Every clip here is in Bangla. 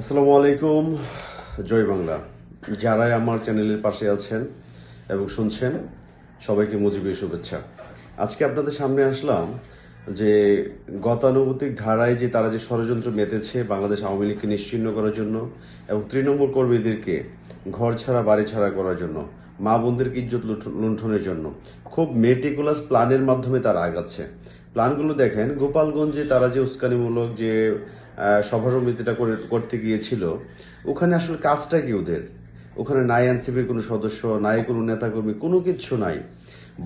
আসসালামু আলাইকুম। জয় বাংলা। যারাই আমার চ্যানেলের পাশে আছেন এবং শুনছেন, সবাইকে মুজিবের শুভেচ্ছা। আজকে আপনাদের সামনে আসলাম যে গতানুগতিক ধারায় যে তারা যে ষড়যন্ত্র মেতেছে বাংলাদেশ আওয়ামী লীগকে নিশ্চিহ্ন করার জন্য এবং তৃণমূল কর্মীদেরকে ঘর ছাড়া, বাড়ি ছাড়া করার জন্য, মা বোনদেরকে ইজ্জত লুণ্ঠনের জন্য খুব মেটিকুলাস প্ল্যানের মাধ্যমে তারা আগাচ্ছে। প্ল্যানগুলো দেখেন, গোপালগঞ্জে তারা যে উস্কানিমূলক যে সভা সমিতিটা করে, করতে গিয়েছিল। ওখানে আসলে কাজটা কি ওদের? ওখানে নাই এনসিপির কোনো সদস্য, নাই কোনো নেতাকর্মী, কোনো কিছু নাই।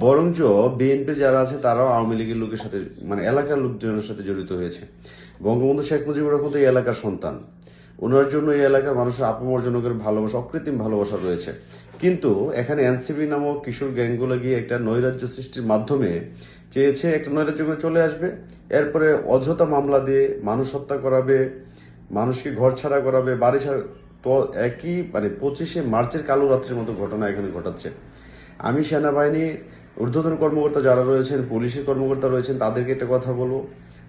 বরঞ্চ বিএনপি যারা আছে, তারাও আওয়ামী লীগের লোকের সাথে মানে এলাকার লোকজনের সাথে জড়িত হয়েছে। বঙ্গবন্ধু শেখ মুজিবুর রহমান এই এলাকার সন্তান। ওনার জন্য এই এলাকার মানুষের আপমর্জনকের ভালোবাসা, অকৃত্রিম ভালোবাসা রয়েছে। কিন্তু এখানে এনসিপি নামক কিশোর গ্যাংগুলো গিয়ে একটা নৈরাজ্য সৃষ্টির মাধ্যমে চেয়েছে একটা নৈরাজ্য করে চলে আসবে। এরপরে অযথা মামলা দিয়ে মানুষ হত্যা করাবে, মানুষকে ঘর ছাড়া করাবে, বাড়ি ছাড়া তো একই মানে পঁচিশে মার্চের কালো রাত্রির মতো ঘটনা এখানে ঘটাচ্ছে। আমি সেনাবাহিনীর ঊর্ধ্বতন কর্মকর্তা যারা রয়েছেন, পুলিশের কর্মকর্তা রয়েছেন, তাদেরকে একটা কথা বলব।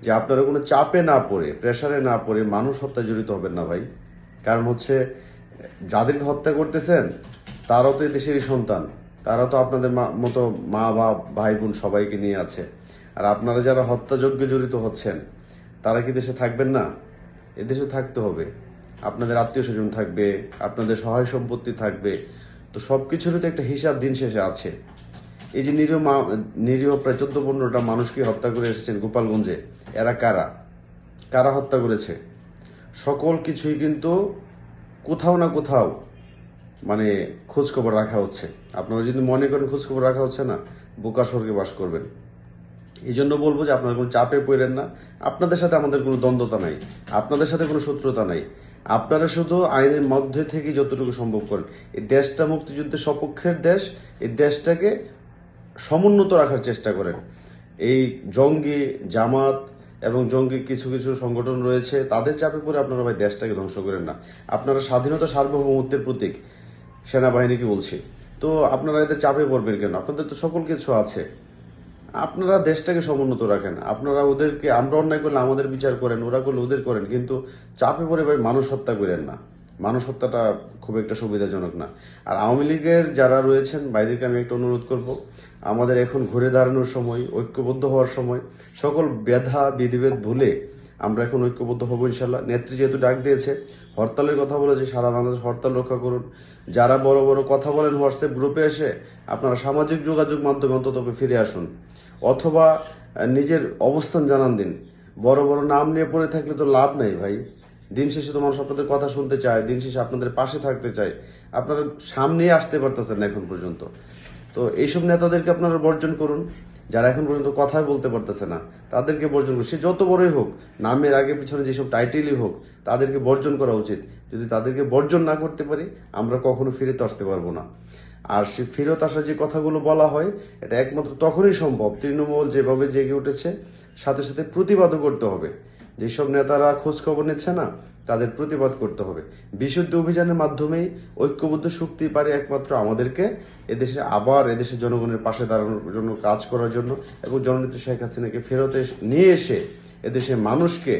যে আপনারা কোনো চাপে না পড়ে প্রেশারে না পড়ে মানুষ হত্যায় জড়িত হবেন না ভাই। কারণ হচ্ছে, যাদেরকে হত্যা করতেছেন, তারাও তো দেশেরই সন্তান। তারা তো আপনাদের মতো মা বা ভাই বোন সবাইকে নিয়ে আছে। আর আপনারা যারা হত্যাযজ্ঞে জড়িত হচ্ছেন, তারা কি দেশে থাকবেন না? এদেশে থাকতে হবে। আপনাদের আত্মীয় স্বজন থাকবে, আপনাদের সহায় সম্পত্তি থাকবে। তো সব কিছুরই তো একটা হিসাব দিন শেষে আছে। এই যে নিরীহ নিরীহ প্রায় চোদ্দ পনেরোটা মানুষকে হত্যা করে এসেছেন গোপালগঞ্জে এরা কারা? কারা হত্যা করেছে? সকল কিছুই কিন্তু কোথাও না কোথাও মানে খোঁজ খবর রাখা হচ্ছে। আপনারা যদি মনে করেন খোঁজ খবর রাখা হচ্ছে না, বোকা স্বর্গে বাস করবেন। এই জন্য বলব যে আপনারা কোনো চাপে পড়েন না। আপনাদের সাথে আমাদের কোনো দ্বন্দ্বতা নাই। আপনাদের সাথে কোনো শত্রুতা নাই। আপনারা শুধু আইনের মধ্যে থেকে যতটুকু সম্ভব করেন। এই দেশটা মুক্তিযুদ্ধের সপক্ষের দেশ। এই দেশটাকে সমুন্নত রাখার চেষ্টা করেন। এই জঙ্গি, জামাত এবং জঙ্গি কিছু কিছু সংগঠন রয়েছে, তাদের চাপে পড়ে আপনারা ভাই দেশটাকে ধ্বংস করেন না। আপনারা স্বাধীনতা সার্বভৌমত্বের প্রতীক, সেনাবাহিনীকে বলছি। তো আপনারা এদের চাপে পড়বেন কেন? আপনাদের তো সকল কিছু আছে। আপনারা দেশটাকে সমুন্নত রাখেন। আপনারা ওদেরকে, আমরা অন্যায় করলে আমাদের বিচার করেন, ওরা করলে ওদের করেন, কিন্তু চাপে পড়ে ভাই মানুষ হত্যা করেন না। মানুষ হত্যাটা খুব একটা সুবিধাজনক না। আর আওয়ামী লীগের যারা রয়েছেন বাইরেকে আমি একটা অনুরোধ করব, আমাদের এখন ঘুরে দাঁড়ানোর সময়, ঐক্যবদ্ধ হওয়ার সময়, সকল ব্যধা, বিধিভেদ ভুলে আমরা এখন ঐক্যবদ্ধ হব ইনশাল্লাহ নেত্রী যেহেতু ডাক দিয়েছে, হরতালের কথা বলেছে, সারা বাংলাদেশ হরতাল রক্ষা করুন। যারা বড় বড় কথা বলেন হোয়াটসঅ্যাপ গ্রুপে এসে আপনারা সামাজিক যোগাযোগ মাধ্যমে অন্তত ফিরে আসুন। অথবা নিজের অবস্থান জানান দিন। বড় বড় নাম নিয়ে পড়ে থাকলে তো লাভ নাই ভাই। দিন শেষে তো মানুষ আপনাদের কথা শুনতে চায়, দিন শেষে আপনাদের পাশে থাকতে চায়। আপনারা সামনে আসতে পারতেছেন না এখন পর্যন্ত। তো এইসব নেতাদেরকে আপনারা বর্জন করুন। যারা এখন পর্যন্ত কথাই বলতে পারতেছে না, তাদেরকে বর্জন করুন। সে যত বড়ই হোক, নামের আগে পিছনে যেসব টাইটেলই হোক, তাদেরকে বর্জন করা উচিত। যদি তাদেরকে বর্জন না করতে পারি, আমরা কখনো ফিরতে আসতে পারব না। আর সে ফেরত আসা যে কথাগুলো বলা হয়, এটা একমাত্র তখনই সম্ভব। তৃণমূল যেভাবে জেগে উঠেছে, সাথে সাথে প্রতিবাদও করতে হবে। যেসব নেতারা খোঁজখবর নিচ্ছে না, তাদের প্রতিবাদ করতে হবে। বিশুদ্ধ অভিযানের মাধ্যমেই ঐক্যবদ্ধ শক্তি পারে একমাত্র আমাদেরকে। এদেশে আবার এদেশের জনগণের পাশে দাঁড়ানোর জন্য, কাজ করার জন্য এবং জননেত্রী শেখ হাসিনাকে ফেরত নিয়ে এসে এদেশের মানুষকে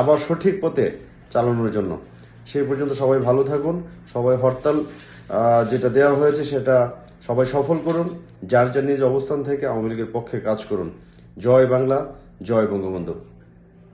আবার সঠিক পথে চালানোর জন্য। সেই পর্যন্ত সবাই ভালো থাকুন, সবাই হরতাল যেটা দেওয়া হয়েছে সেটা সবাই সফল করুন, যার যার নিজ অবস্থান থেকে আওয়ামী লীগের পক্ষে কাজ করুন। জয় বাংলা, জয় বঙ্গবন্ধু।